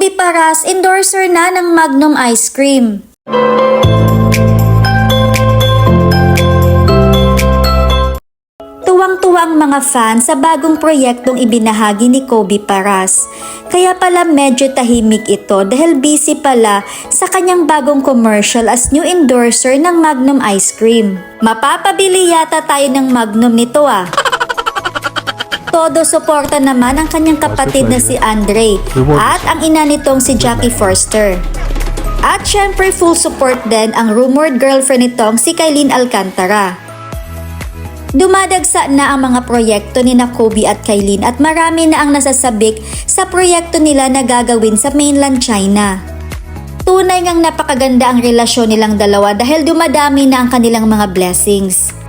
Kobe Paras, endorser na ng Magnum Ice Cream. Tuwang-tuwang mga fans sa bagong proyektong ibinahagi ni Kobe Paras. Kaya pala medyo tahimik ito dahil busy pala sa kanyang bagong commercial as new endorser ng Magnum Ice Cream. Mapapabili yata tayo ng Magnum nito ah. Todo suporta naman ang kanyang kapatid na si Andre at ang ina nitong si Jackie Forster. At syempre full support din ang rumored girlfriend nitong si Kailin Alcantara. Dumadagsa na ang mga proyekto ni na Kobe at Kailin at marami na ang nasasabik sa proyekto nila na gagawin sa mainland China. Tunay ngang napakaganda ang relasyon nilang dalawa dahil dumadami na ang kanilang mga blessings.